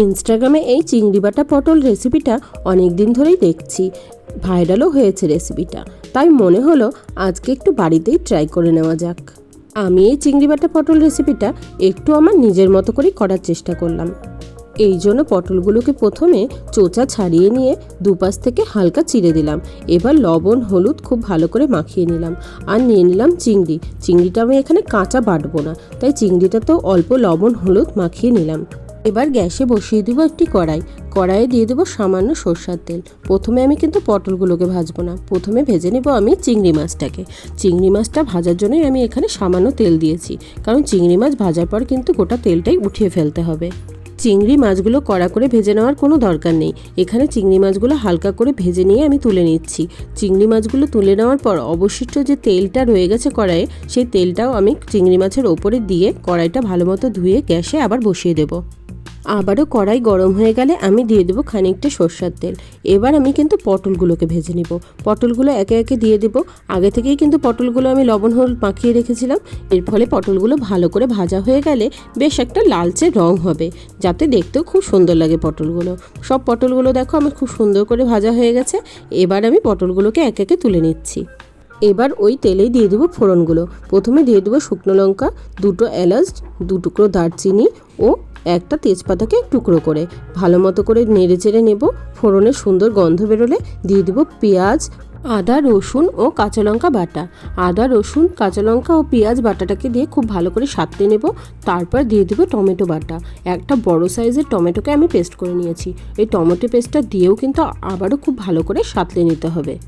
ইনস্টাগ্রামে এই চিংড়ি বাটা পটল রেসিপিটা অনেক দিন ধরেই দেখছি। ভাইরালও হয়েছে রেসিপিটা। তাই মনে হলো আজকে একটু বাড়িতেই ট্রাই করে নেওয়া যাক। আমি এই চিংড়ি বাটা পটল রেসিপিটা একটু আমার নিজের মতো করেই করার চেষ্টা করলাম। এই জন্য পটলগুলোকে প্রথমে চোচা ছাড়িয়ে নিয়ে দুপাশ থেকে হালকা চিড়ে দিলাম। এবার লবণ, হলুদ খুব ভালো করে মাখিয়ে নিলাম আর নিয়ে নিলাম চিংড়ি। চিংড়িটা আমি এখানে কাঁচা বাটবো না, তাই চিংড়িটাতেও অল্প লবণ, হলুদ মাখিয়ে নিলাম। এবার গ্যাসে বসিয়ে দেবো একটি কড়াই। কড়াইয়ে দিয়ে দেবো সামান্য সর্ষার তেল। প্রথমে আমি কিন্তু পটলগুলোকে ভাজবো না। প্রথমে ভেজে নেব আমি চিংড়ি মাছটাকে। চিংড়ি মাছটা ভাজার জন্যই আমি এখানে সামান্য তেল দিয়েছি। কারণ চিংড়ি মাছ ভাজার পর কিন্তু গোটা তেলটাই উঠিয়ে ফেলতে হবে। চিংড়ি মাছগুলো কড়া করে ভেজে নেওয়ার কোনো দরকার নেই। এখানে চিংড়ি মাছগুলো হালকা করে ভেজে নিয়ে আমি তুলে নিচ্ছি। চিংড়ি মাছগুলো তুলে নেওয়ার পর অবশিষ্ট যে তেলটা রয়ে গেছে কড়াইয়ে, সেই তেলটাও আমি চিংড়ি মাছের ওপরে দিয়ে কড়াইটা ভালো মতো ধুয়ে গ্যাসে আবার বসিয়ে দেবো। আবারও কড়াই গরম হয়ে গেলে আমি দিয়ে দেবো খানিকটা সর্ষার তেল। এবার আমি কিন্তু পটলগুলোকে ভেজে নিব। পটলগুলো একে একে দিয়ে দেবো। আগে থেকেই কিন্তু পটলগুলো আমি লবণ, হলুদ মাখিয়ে রেখেছিলাম। এর ফলে পটলগুলো ভালো করে ভাজা হয়ে গেলে বেশ একটা লালচে রং হবে, যাতে দেখতেও খুব সুন্দর লাগে পটলগুলো। সব পটলগুলো দেখো আমার খুব সুন্দর করে ভাজা হয়ে গেছে। এবার আমি পটলগুলোকে এক একে তুলে নিচ্ছি। এবার ওই তেলেই দিয়ে দেবো ফোড়নগুলো। প্রথমে দিয়ে দেবো শুকনো লঙ্কা, দুটো এলাচ দু টুকরো দারচিনি ও একটা তেজপাতাকে টুকরো করে। ভালো মতো করে নেড়ে চেড়ে নেব। ফোড়নের সুন্দর গন্ধ বেরোলে দিয়ে দেবো পেঁয়াজ, আদা, রসুন ও কাঁচা লঙ্কা বাটা। আদা, রসুন, কাঁচা লঙ্কা ও পেঁয়াজ বাটাটাকে দিয়ে খুব ভালো করে সাততে নেব। তারপর দিয়ে দেবো টমেটো বাটা। একটা বড় সাইজের টমেটোকে আমি পেস্ট করে নিয়েছি। এই টমেটো পেস্টটা দিয়েও কিন্তু আবারও খুব ভালো করে সাতলে নিতে হবে।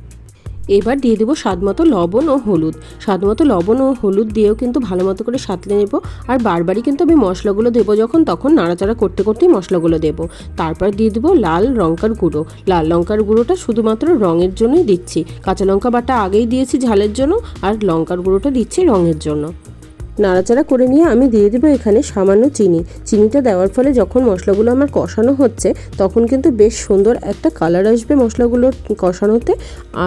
এবার দিয়ে দেবো স্বাদ মতো লবণ ও হলুদ। স্বাদ মতো লবণ ও হলুদ দিয়েও কিন্তু ভালো মতো করে সাঁতলে নেব। আর বারবারই কিন্তু আমি মশলাগুলো দেবো যখন, তখন নাড়াচাড়া করতে করতেই মশলাগুলো দেবো। তারপর দিয়ে দেবো লাল লঙ্কার গুঁড়ো। লাল লঙ্কার গুঁড়োটা শুধুমাত্র রঙের জন্যই দিচ্ছি। কাঁচা লঙ্কা বাটা আগেই দিয়েছি ঝালের জন্য, আর লঙ্কার গুঁড়োটা দিচ্ছি রঙের জন্য। নাড়াচাড়া করে নিয়ে আমি দিয়ে দেবো এখানে সামান্য চিনি। চিনিটা দেওয়ার ফলে যখন মশলাগুলো আমার কষানো হচ্ছে, তখন কিন্তু বেশ সুন্দর একটা কালার আসবে মশলাগুলো কষানোতে।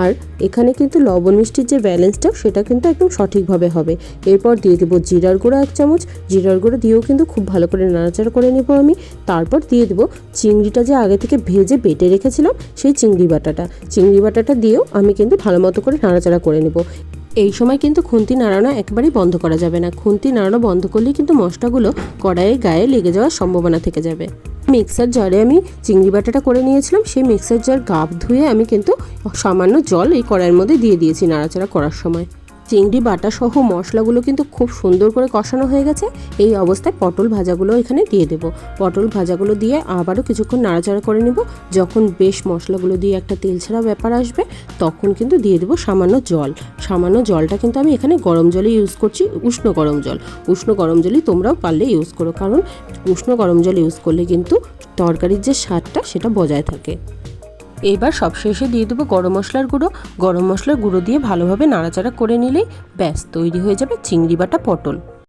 আর এখানে কিন্তু লবণ মিষ্টির যে ব্যালেন্সটা সেটা কিন্তু একদম সঠিকভাবে হবে। এরপর দিয়ে দেবো জিরার গুঁড়ো এক চামচ। জিরার গুঁড়ো দিয়েও কিন্তু খুব ভালো করে নাড়াচাড়া করে নেব আমি। তারপর দিয়ে দেবো চিংড়িটা যে আগে থেকে ভেজে বেটে রেখেছিলাম, সেই চিংড়ি বাটাটা। চিংড়ি বাটাটা দিয়েও আমি কিন্তু ভালো মতো করে নাড়াচাড়া করে নেব। এই সময় কিন্তু খুন্তি নাড়ানো একেবারেই বন্ধ করা যাবে না। খুন্তি নাড়ানো বন্ধ করলে কিন্তু মশলাগুলো কড়াইয়ে গায়ে লেগে যাওয়ার সম্ভাবনা থেকে যাবে। মিক্সার জারে আমি চিংড়ি বাটাটা করে নিয়েছিলাম। সেই মিক্সার জার গাপ ধুয়ে আমি কিন্তু সামান্য জল এই কড়াইয়ের মধ্যে দিয়ে দিয়েছি নাড়াচাড়া করার সময়। চিংড়ি, বাটা সহ মশলাগুলো কিন্তু খুব সুন্দর করে কষানো হয়ে গেছে। এই অবস্থায় পটল ভাজাগুলো এখানে দিয়ে দেব। পটল ভাজাগুলো দিয়ে আবারও কিছুক্ষণ নাড়াচাড়া করে নিব। যখন বেশ মশলাগুলো দিয়ে একটা তেল ছাড়া ব্যাপার আসবে, তখন কিন্তু দিয়ে দেবো সামান্য জল। সামান্য জলটা কিন্তু আমি এখানে গরম জলে ইউজ করছি, উষ্ণ গরম জল। উষ্ণ গরম জলই তোমরাও পারলে ইউজ করো। কারণ উষ্ণ গরম জল ইউজ করলে কিন্তু তরকারির যে স্বাদটা সেটা বজায় থাকে। এবার সবশেষে দিয়ে দেবো গরম মশলার গুঁড়ো। গরম মশলার গুঁড়ো দিয়ে ভালোভাবে নাড়াচাড়া করে নিলেই ব্যাস, তৈরি হয়ে যাবে চিংড়ি বাটা পটল।